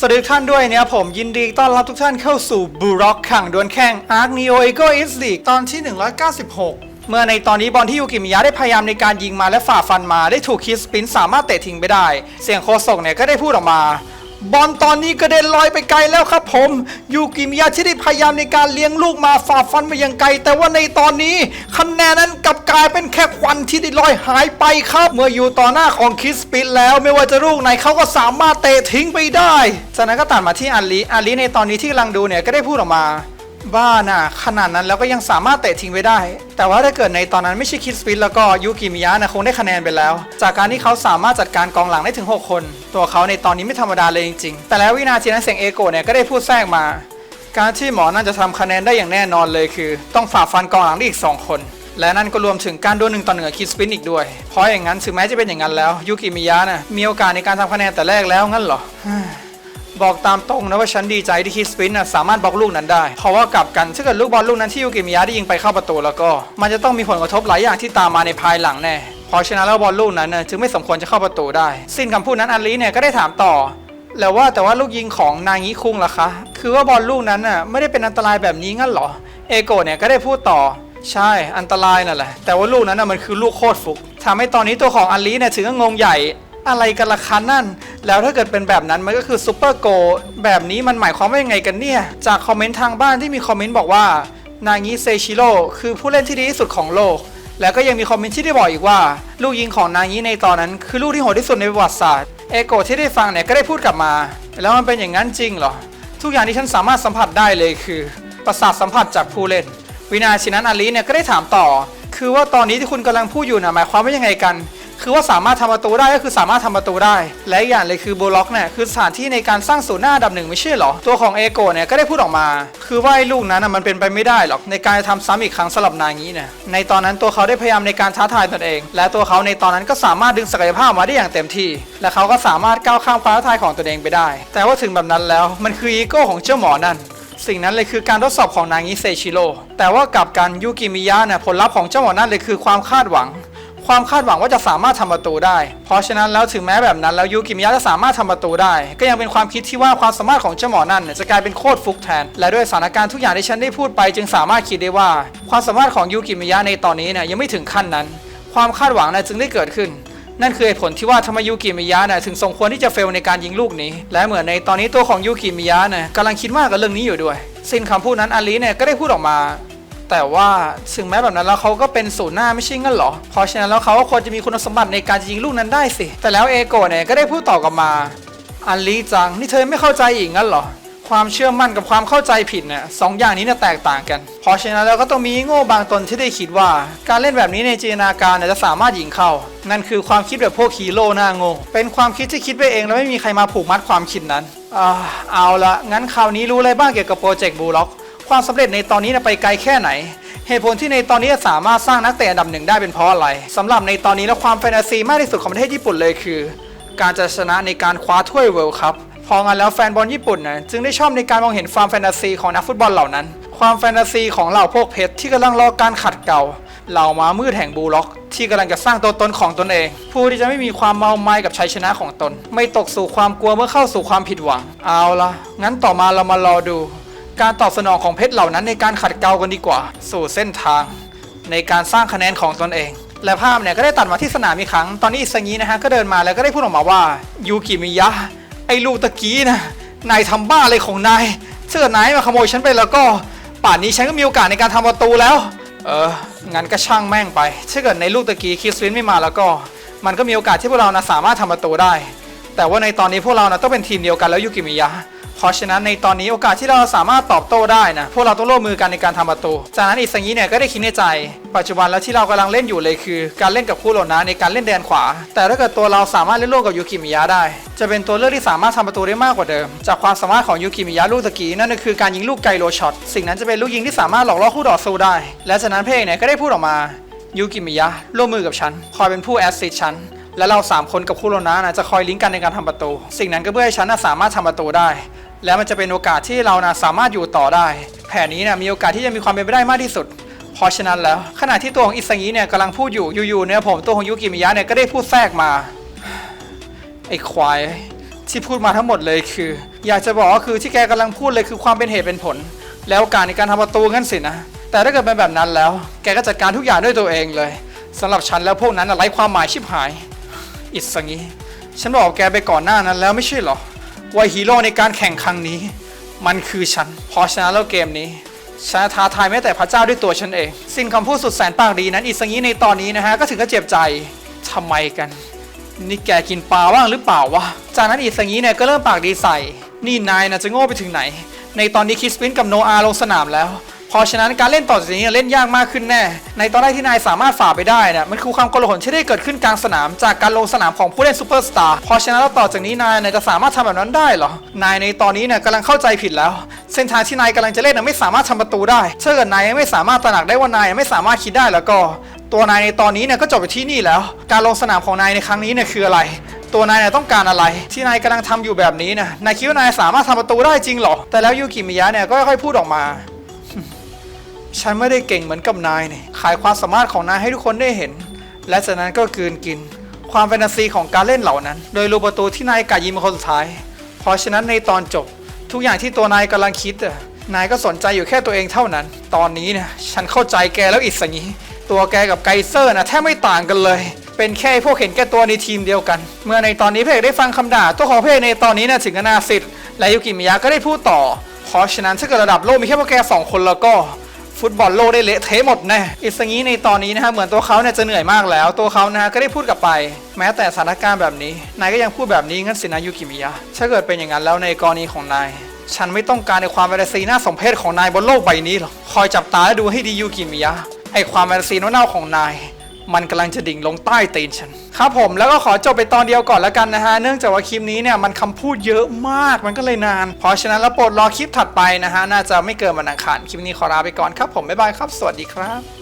สวัสดีท่านด้วยเนี่ยผมยินดีต้อนรับทุกท่านเข้าสู่บูร็อกขังดวลแข่ง Ark Neo Ego X League ตอนที่ 196 เมื่อในตอนนี้บอลที่ยูกิมิยะได้พยายามในการยิงมาและฝ่าฟันมาได้ถูกคิสปินสามารถเตะทิ้งไปได้ เสียงโคศกเนี่ยก็ได้พูดออกมา บอลตอนนี้กระเด็นลอยไปไกลแล้วครับผมยูกิมิยะที่ได้พยายามในการเลี้ยงลูกมาฝ่าฟันไปอยังไกล แต่ว่าในตอนนี้คะแนนนั้นกลับกลายเป็นแค่ควันที่ได้ลอยหายไปครับ เมื่ออยู่ต่อหน้าของคิสปินแล้วไม่ว่าจะลูกไหนเขาก็สามารถเตะทิ้งไปได้จากนั้นก็ตัดมาที่อาลีอาลีในตอนนี้ที่กำลังดูเนี่ยก็ได้พูดออกมา บ้าน่ะขนาดนั้นแล้วก็ยังสามารถเตะทิ้งไปได้ แต่ว่าถ้าเกิดในตอนนั้นไม่ใช่คิดสปินแล้วก็ยูกิมิยะนะคงได้คะแนนไปแล้ว จากการที่เขาสามารถจัดการกองหลังได้ถึง 6 คน ตัวเขาในตอนนี้ไม่ธรรมดาเลยจริงๆ แต่แล้ววินาทีนั้นเสียงเอโกะเนี่ยก็ได้พูดแทรกมา การที่หมอนั่นจะทำคะแนนได้อย่างแน่นอนเลยคือ ต้องฝ่าฟันกองหลังได้อีก 2 คนและนั่นก็รวมถึงการดวลหนึ่งต่อหนึ่งกับคิดสปินอีกด้วย เพราะอย่างนั้นถึงแม้จะเป็นอย่างนั้นแล้วยูกิมิยะน่ะมีโอกาสในการทำคะแนนแต่แรกแล้วงั้นเหรอ บอกตามตรงนะว่าฉันดีใจที่คิดสปินน่ะสามารถบล็อกลูกนั้นได้ เพราะว่ากลับกันถ้าเกิดลูกบอลลูกนั้นที่ยูกิมิยะได้ยิงไปเข้าประตูแล้วก็ มันจะต้องมีผลกระทบหลายอย่างที่ตามมาในภายหลังแน่เพราะฉะนั้นแล้วบอลลูกนั้นน่ะจึงไม่สมควรจะเข้าประตูได้ สิ้นคำพูดนั้นอันลีเนี่ยก็ได้ถามต่อแล้วว่าแต่ว่าลูกยิงของนางิคุงล่ะคะ คือว่าบอลลูกนั้นน่ะไม่ได้เป็นอันตรายแบบนี้งั้นเหรอ เอโกะเนี่ยก็ได้พูดต่อ ใช่อันตรายนั่นแหละ แต่ว่าลูกนั้นน่ะมันคือลูกโคตรฟุกทำให้ตอนนี้ตัวของอันลีเนี่ยถึงกับงงใหญ่ อะไรกันละคะนั่น แล้วถ้าเกิดเป็นแบบนั้นมันก็คือซูเปอร์โกแบบนี้มันหมายความว่ายังไงกันเนี่ย จากคอมเมนต์ทางบ้านที่มีคอมเมนต์บอกว่า นางิเซชิโร่คือผู้เล่นที่ดีที่สุดของโลก แล้วก็ยังมีคอมเมนต์ที่ได้บอกอีกว่า ลูกยิงของนางิในตอนนั้น คือลูกที่โหดที่สุดในประวัติศาสตร์เอโกะที่ได้ฟังเนี่ยก็ได้พูดกลับมา แล้วมันเป็นอย่างนั้นจริงเหรอทุกอย่างที่ฉันสามารถสัมผัสได้เลยคือ ประสาทสัมผัสจากผู้เล่น วินาทีนั้นอาลีเนี่ยก็ได้ถามต่อ คือว่าตอนนี้ที่คุณกำลังพูดอยู่นะหมายความว่ายังไงกัน คือว่าสามารถทำประตูได้ก็คือสามารถทำประตูได้ และอย่างเลยคือโบล็อกเนี่ยคือสถานที่ในการสร้างศูนย์หน้าดับหนึ่งไม่ใช่เหรอ ตัวของเอโกเนี่ยก็ได้พูดออกมา คือว่าไอ้ลูกนั้นมันเป็นไปไม่ได้หรอกในการจะทำซ้ำอีกครั้งสลับนางี้เนี่ยในตอนนั้นตัวเขาได้พยายามในการท้าทายตนเอง และตัวเขาในตอนนั้นก็สามารถดึงศักยภาพมาได้อย่างเต็มที่ และเขาก็สามารถก้าวข้ามความท้าทายของตัวเองไปได้ แต่ว่าถึงแบบนั้นแล้วมันคืออีโก้ของเจ้าหมอนั่นสิ่งนั้นเลยคือการทดสอบของนางิเซชิโร่แต่ว่ากลับกันยูกิมิยะเนี่ยผลลัพธ์ของเจ้าหมอนั่นเลยคือความคาดหวัง ความคาดหวังว่าจะสามารถทำประตูได้ เพราะฉะนั้นแล้วถึงแม้แบบนั้นแล้วยูกิมิยะจะสามารถทำประตูได้ ก็ยังเป็นความคิดที่ว่าความสามารถของเจ้าหมอนั่นเนี่ยจะกลายเป็นโคตรฟุกแทน และด้วยสถานการณ์ทุกอย่างที่ฉันได้พูดไป จึงสามารถคิดได้ว่า ความสามารถของยูกิมิยะในตอนนี้เนี่ยยังไม่ถึงขั้นนั้น ความคาดหวังเนี่ยจึงได้เกิดขึ้นนั่นคือเหตุผลที่ว่าทำไมยูกิมิยะเนี่ยถึงสมควรที่จะเฟลในการยิงลูกนี้ และเหมือนในตอนนี้ตัวของยูกิมิยะเนี่ยกำลังคิดมากกับเรื่องนี้อยู่ด้วย สิ้นคำพูดนั้นอาลีเนี่ยก็ได้พูดออกมา แต่ว่าถึงแม้แบบนั้นแล้วเขาก็เป็นศูนย์หน้าไม่ใช่งั้นหรอ เพราะฉะนั้นแล้วเขาก็ควรจะมีคุณสมบัติในการยิงลูกนั้นได้สิ แต่แล้วเอโกะเนี่ยก็ได้พูดต่อกลับมา อันลีจังนี่เธอไม่เข้าใจอีกงั้นหรอ ความเชื่อมั่นกับความเข้าใจผิดเนี่ยสองอย่างนี้เนี่ยแตกต่างกัน เพราะฉะนั้นแล้วก็ต้องมีโง่บางตนที่ได้คิดว่า การเล่นแบบนี้ในจินตนาการเนี่ยจะสามารถยิงเข้า นั่นคือความคิดแบบพวกฮีโร่หน้าโง่เป็นความคิดที่คิดไปเองแล้วไม่มีใครมาผูกมัดความคิดนั้นอ่าเอาละงั้นคราวนี้รู้อะไรบ้างเกี่ยวกับโปรเจกต์บูล็อก ความสำเร็จในตอนนี้น่ะไปไกลแค่ไหน เหตุผลที่ในตอนนี้สามารถสร้างนักเตะอันดับหนึ่งได้เป็นเพราะอะไรสำหรับในตอนนี้แล้วความแฟนตาซีมากที่สุดของประเทศญี่ปุ่นเลยคือ การจะชนะในการคว้าถ้วยเวิลด์คัพพองั้นแล้วแฟนบอลญี่ปุ่นนะจึงได้ชอบในการมองเห็นความแฟนตาซีของนักฟุตบอลเหล่านั้น ความแฟนตาซีของเหล่าพวกเพชรที่กำลังรอการขัดเกลาเหล่าม้ามืดแห่งบูล็อก ที่กำลังจะสร้างตัวตนของตนเอง ผู้ที่จะไม่มีความเมาไม้กับชัยชนะของตน ไม่ตกสู่ความกลัวเมื่อเข้าสู่ความผิดหวัง เอาละงั้นต่อมาเรามารอดู การตอบสนองของเพชรเหล่านั้นในการขัดเกลากันดีกว่า สู่เส้นทาง ในการสร้างคะแนนของตนเอง และภาพเนี่ยก็ได้ตัดมาที่สนามอีกครั้ง ตอนนี้อิซางินะฮะก็เดินมาแล้วก็ได้พูดออกมาว่ายูกิมิยะไอ้ลูกตะกี้นะนายทำบ้าอะไรของนายถ้าเกิดนายมาขโมยฉันไปแล้วก็ป่านนี้ฉันก็มีโอกาสในการทำประตูแล้ว เออ งั้นก็ช่างแม่งไป ถ้าเกิดในลูกตะกี้คิสวินไม่มาแล้วก็ มันก็มีโอกาสที่พวกเรานะสามารถทำประตูได้ แต่ว่าในตอนนี้พวกเรานะต้องเป็นทีมเดียวกันแล้วยูกิมิยะ เพราะฉะนั้นในตอนนี้โอกาสที่เราสามารถตอบโต้ได้นะพวกเราต้องร่วมมือกันในการทำประตูจากนั้นอิซังิเนี่ยก็ได้คิดในใจ ปัจจุบันแล้วที่เรากำลังเล่นอยู่เลยคือ การเล่นกับคู่โรนะในการเล่นแดนขวา แต่ถ้าเกิดตัวเราสามารถเล่นร่วมกับยูกิมิยะได้ จะเป็นตัวเลือกที่สามารถทำประตูได้มากกว่าเดิม จากความสามารถของยูกิมิยะลูกตะกี้นั่นก็คือการยิงลูกไกลโลช็อตสิ่งนั้นจะเป็นลูกยิงที่สามารถหลอกล่อคู่ต่อสู้ได้ และจากนั้นเพเอกเนี่ยก็ได้พูดออกมายูกิมิยะร่วมมือกับฉันคอยเป็นผู้แอสซิสต์ฉันและเราสามคนกับคุโรนะนะจะคอยลิงก์กันในการทำประตู สิ่งนั้นก็เพื่อให้ฉันสามารถทำประตูได้ และมันจะเป็นโอกาสที่เรานะสามารถอยู่ต่อได้ แผนนี้นะมีโอกาสที่จะมีความเป็นไปได้มากที่สุด เพราะฉะนั้นแล้ว ขณะที่ตัวของอิซางิเนี่ยกำลังพูดอยู่อยู่ๆเนี่ยผมตัวของยูกิมิยะเนี่ยก็ได้พูดแทรกมาไอ้ควายที่พูดมาทั้งหมดเลยคือ อยากจะบอกว่าคือที่แกกำลังพูดเลยคือความเป็นเหตุเป็นผล แล้วการในการทำประตูงั้นสินะแต่ถ้าเกิดเป็นแบบนั้นแล้ว แกก็จัดการทุกอย่างด้วยตัวเองเลยสำหรับฉันแล้วพวกนั้นน่ะไร้ความหมายชิบหายอิสังี้ฉันบอกแกไปก่อนหน้านั้นแล้วไม่ใช่หรอ ว่าฮีโร่ในการแข่งครั้งนี้ มันคือฉันพอชนะแล้วเกมนี้ฉันท้าทายแม้แต่พระเจ้าด้วยตัวฉันเอง สิ้นคำพูดสุดแสนปากดีนั้นอิสงี้ในตอนนี้นะฮะก็ถึงกับเจ็บใจทำไมกัน นี่แกกินปลาว่างหรือเปล่าวะจากนั้นอิสงี้เนี่ยก็เริ่มปากดีใส่ นี่นายนะจะโง่ไปถึงไหน ในตอนนี้คิสปินกับโนอาลงสนามแล้ว พราะฉะนั้นการเล่นต่อจากนี้เล่นยากมากขึ้นแน่ ในตอนแรกที่นายสามารถฝ่าไปได้นะมันคือความโกลาหลที่ได้เกิดขึ้นกลางสนาม จากการลงสนามของผู้เล่นซูเปอร์สตาร์เพราะฉะนั้นแล้วต่อจากนี้นายจะสามารถทำแบบนั้นได้เหรอนายในตอนนี้เนี่ยกำลังเข้าใจผิดแล้ว เส้นทางที่นายกำลังจะเล่นน่ะไม่สามารถทำประตูได้ถ้าเกิดนายไม่สามารถตระหนักได้ว่านายไม่สามารถคิดได้แล้วก็ ตัวนายในตอนนี้เนี่ยก็จบไปที่นี่แล้ว การลงสนามของนายในครั้งนี้เนี่ยคืออะไรตัวนายเนี่ยต้องการอะไร ที่นายกำลังทำอยู่แบบนี้นะนายคิดว่านายสามารถทำประตูได้จริงเหรอแต่แล้วยูกิมิยะเนี่ยก็ค่อยๆพูดออกมา ฉันไม่ได้เก่งเหมือนกับนายเนี่ยขายความสามารถของนายให้ทุกคนได้เห็น และจากนั้นก็กืนกิน ความแฟนตาซีของการเล่นเหล่านั้น โดยรูประตูที่นายกะยิงเป็นคนสุดท้าย เพราะฉะนั้นในตอนจบ ทุกอย่างที่ตัวนายกำลังคิดอะนายก็สนใจอยู่แค่ตัวเองเท่านั้น ตอนนี้เนี่ยฉันเข้าใจแกแล้วอิสงี้ตัวแกกับไกเซอร์นะแทบไม่ต่างกันเลย เป็นแค่พวกเห็นแก่ตัวในทีมเดียวกัน เมื่อในตอนนี้เพกได้ฟังคำด่า ตัวของเพกในตอนนี้นะถึงกับนาสิทธิ์และยุกิมิยะก็ได้พูดต่อ เพราะฉะนั้นถ้าเกิดระดับโลกมีแค่พวกแกสองคนแล้วก็ ฟุตบอลโลกได้เละเทะหมดแน่อิสงี้ในตอนนี้นะฮะเหมือนตัวเขาเนี่ยจะเหนื่อยมากแล้ว ตัวเขานะฮะก็ได้พูดกลับไป แม้แต่สถานการณ์แบบนี้ นายก็ยังพูดแบบนี้งั้นสินะยูกิมิยะถ้าเกิดเป็นอย่างนั้นแล้วในกรณีของนายฉันไม่ต้องการในความแฟนตาซีน่าสมเพชของนายบนโลกใบนี้หรอก คอยจับตาและดูให้ดียูกิมิยะไอความแฟนตาซีเน่าของนาย มันกำลังจะดิ่งลงใต้ตีนฉัน ครับผมแล้วก็ขอจบไปตอนเดียวก่อนแล้วกันนะฮะ เนื่องจากว่าคลิปนี้เนี่ยมันคำพูดเยอะมากมันก็เลยนาน เพราะฉะนั้นแล้วโปรดรอคลิปถัดไปนะฮะ น่าจะไม่เกินวันอังคารคลิปนี้ขอลาไปก่อนครับผมบ๊ายบายครับ สวัสดีครับ